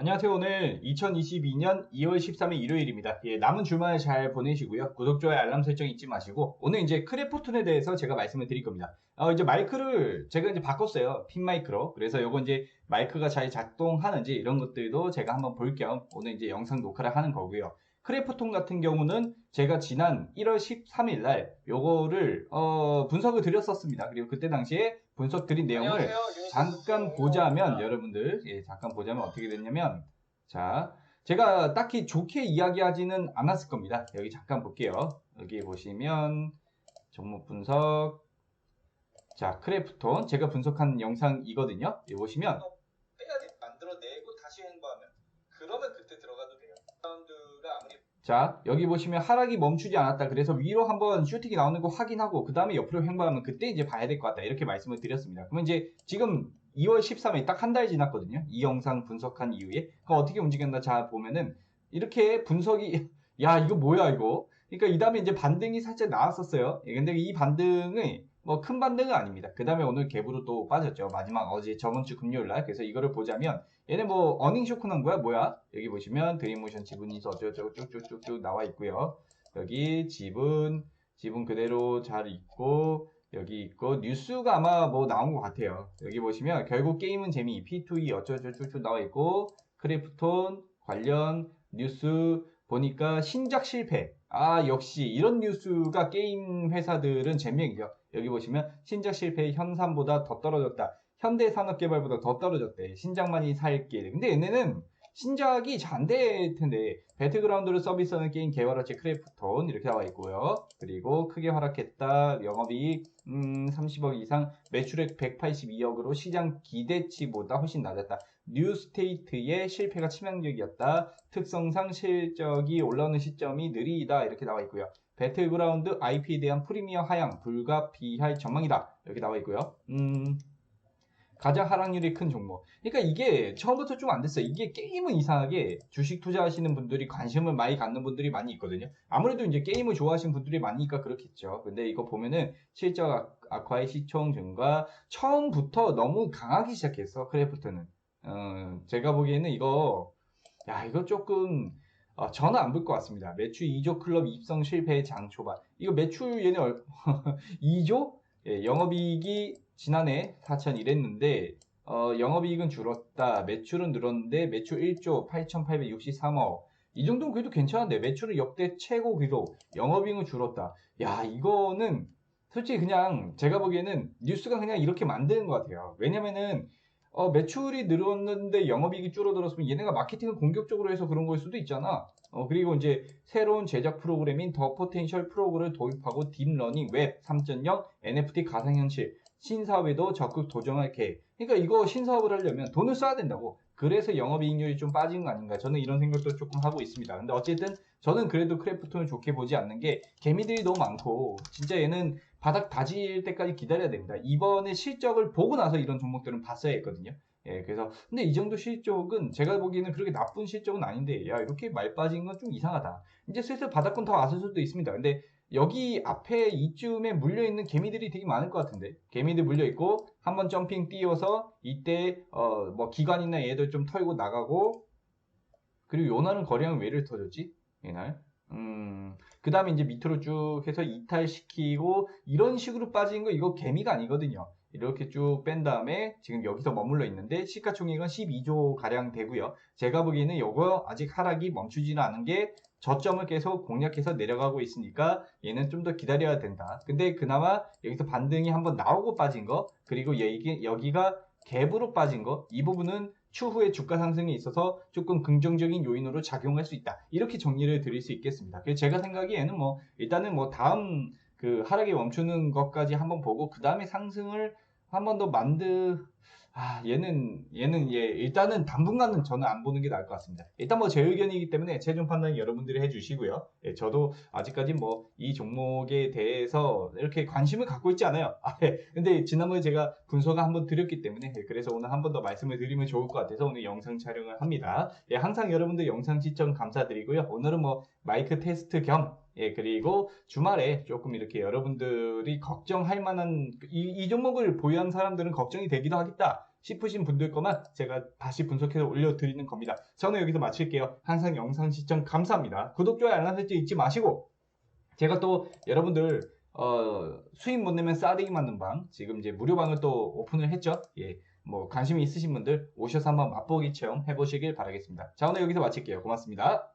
안녕하세요. 오늘 2022년 2월 13일 일요일입니다. 예, 남은 주말 잘 보내시고요. 구독, 좋아요, 알람 설정 잊지 마시고 오늘 이제 크래프톤에 대해서 제가 말씀을 드릴 겁니다. 어, 이제 마이크를 제가 이제 바꿨어요. 핀 마이크로. 그래서 요거 이제 마이크가 잘 작동하는지 이런 것들도 제가 한번 볼 겸 오늘 이제 영상 녹화를 하는 거고요. 크래프톤 같은 경우는 제가 지난 1월 13일 날 요거를 어, 분석을 드렸었습니다. 그리고 그때 당시에 분석 드린 내용을 잠깐 보자면 여러분들 예, 잠깐 보자면 어떻게 됐냐면 자 제가 딱히 좋게 이야기하지는 않았을 겁니다. 여기 잠깐 볼게요. 여기 보시면 종목 분석 자 크래프톤 제가 분석한 영상이거든요. 여기 보시면 빼야지 만들어내고 다시 횡보하면 그러면 그때 들어가도 돼요. 라운드가 아무리 자 여기 보시면 하락이 멈추지 않았다. 그래서 위로 한번 슈팅이 나오는 거 확인하고 그 다음에 옆으로 횡보하면 그때 이제 봐야 될 것 같다. 이렇게 말씀을 드렸습니다. 그러면 이제 지금 2월 13일 딱 한 달 지났거든요. 이 영상 분석한 이후에 그럼 어떻게 움직였나 자 보면은 이렇게 분석이 야 이거 뭐야 이거 그러니까 이 다음에 이제 반등이 살짝 나왔었어요. 예, 근데 이 반등이 뭐 큰 반등은 아닙니다. 그 다음에 오늘 갭으로 또 빠졌죠. 마지막 어제 저번 주 금요일 날. 그래서 이거를 보자면 얘네 뭐 어닝 쇼크 난 거야 뭐야? 여기 보시면 드림모션 지분이 어쩌고저쩌고 쭉쭉쭉쭉 나와 있고요. 여기 지분 지분 그대로 잘 있고 여기 있고 뉴스가 아마 뭐 나온 것 같아요. 여기 보시면 결국 게임은 재미 P2E 어쩌고저쩌고 나와 있고 크래프톤 관련 뉴스 보니까 신작 실패. 아 역시 이런 뉴스가 게임 회사들은 재미있죠. 여기 보시면 신작 실패 현산보다 더 떨어졌다. 현대 산업 개발보다 더 떨어졌대. 신작만이 살 길. 근데 얘네는 신작이 잘 안 될 텐데 배틀그라운드를 서비스하는 게임 개발업체 크래프톤 이렇게 나와 있고요. 그리고 크게 하락했다. 영업이익 음, 30억 이상, 매출액 182억으로 시장 기대치보다 훨씬 낮았다. 뉴스테이트의 실패가 치명적이었다. 특성상 실적이 올라오는 시점이 느리다 이렇게 나와 있고요. 배틀그라운드 IP에 대한 프리미어 하향 불가피할 전망이다 이렇게 나와 있고요. 음, 가장 하락률이 큰 종목. 그러니까 이게 처음부터 좀 안 됐어요. 이게 게임은 이상하게 주식 투자하시는 분들이 관심을 많이 갖는 분들이 많이 있거든요. 아무래도 이제 게임을 좋아하시는 분들이 많으니까 그렇겠죠. 근데 이거 보면은 실적 악화의 시총 증가 처음부터 너무 강하기 시작했어. 크래프트는. 어, 제가 보기에는 이거 야 이거 조금 어, 저는 안 볼 것 같습니다. 매출 2조 클럽 입성 실패의 장 초반. 이거 매출 얘네 얼 2조? 예, 영업이익이 지난해 4천 이랬는데 어, 영업이익은 줄었다. 매출은 늘었는데 매출 1조 8,863억. 이 정도는 그래도 괜찮은데 매출은 역대 최고 기록. 영업이익은 줄었다. 야 이거는 솔직히 그냥 제가 보기에는 뉴스가 그냥 이렇게 만드는 것 같아요. 왜냐면은 어, 매출이 늘었는데 영업이익이 줄어들었으면 얘네가 마케팅을 공격적으로 해서 그런 걸 수도 있잖아. 어, 그리고 이제 새로운 제작 프로그램인 더 포텐셜 프로그램을 도입하고 딥러닝, 웹 3.0, NFT 가상현실, 신사업에도 적극 도전할 계획. 그러니까 이거 신사업을 하려면 돈을 써야 된다고. 그래서 영업이익률이 좀 빠진 거 아닌가. 저는 이런 생각도 조금 하고 있습니다. 근데 어쨌든 저는 그래도 크래프톤을 좋게 보지 않는 게 개미들이 너무 많고 진짜 얘는 바닥 다질 때까지 기다려야 됩니다. 이번에 실적을 보고 나서 이런 종목들은 봤어야 했거든요. 예, 그래서 근데 이 정도 실적은 제가 보기에는 그렇게 나쁜 실적은 아닌데 야 이렇게 말 빠진 건 좀 이상하다. 이제 슬슬 바닥권 더 왔을 수도 있습니다. 근데 여기 앞에 이쯤에 물려있는 개미들이 되게 많을 것 같은데. 개미들 물려있고 한번 점핑 띄워서 이때 어 뭐 기관이나 얘들 좀 털고 나가고. 그리고 요날은 거래량 왜를 터졌지? 얘날? 음, 그 다음에 이제 밑으로 쭉 해서 이탈시키고 이런 식으로 빠진 거 이거 개미가 아니거든요. 이렇게 쭉 뺀 다음에 지금 여기서 머물러 있는데 시가총액은 12조 가량 되고요. 제가 보기에는 이거 아직 하락이 멈추지는 않은 게 저점을 계속 공략해서 내려가고 있으니까 얘는 좀 더 기다려야 된다. 근데 그나마 여기서 반등이 한번 나오고 빠진 거 그리고 여기, 여기가 갭으로 빠진 거 이 부분은 추후에 주가 상승에 있어서 조금 긍정적인 요인으로 작용할 수 있다. 이렇게 정리를 드릴 수 있겠습니다. 그래서 제가 생각에는 뭐 일단은 뭐 다음 그 하락이 멈추는 것까지 한번 보고 그 다음에 상승을 한 번 더 만드 아 얘는 얘는 예 일단은 당분간은 저는 안 보는 게 나을 것 같습니다. 일단 뭐 제 의견이기 때문에 최종 판단 여러분들이 해주시고요. 예, 저도 아직까지 뭐 이 종목에 대해서 이렇게 관심을 갖고 있지 않아요. 아, 예. 근데 지난번에 제가 분석을 한번 드렸기 때문에 예, 그래서 오늘 한 번 더 말씀을 드리면 좋을 것 같아서 오늘 영상 촬영을 합니다. 예, 항상 여러분들 영상 시청 감사드리고요. 오늘은 뭐 마이크 테스트 겸 예, 그리고 주말에 조금 이렇게 여러분들이 걱정할 만한 이, 이 종목을 보유한 사람들은 걱정이 되기도 하겠다. 싶으신 분들 거만 제가 다시 분석해서 올려드리는 겁니다. 저는 여기서 마칠게요. 항상 영상 시청 감사합니다. 구독, 좋아요, 알람 설정 잊지 마시고 제가 또 여러분들 어, 수익 못 내면 싸대기 맞는 방 지금 이제 무료 방을 또 오픈을 했죠. 예, 뭐 관심이 있으신 분들 오셔서 한번 맛보기 체험 해보시길 바라겠습니다. 자 오늘 여기서 마칠게요. 고맙습니다.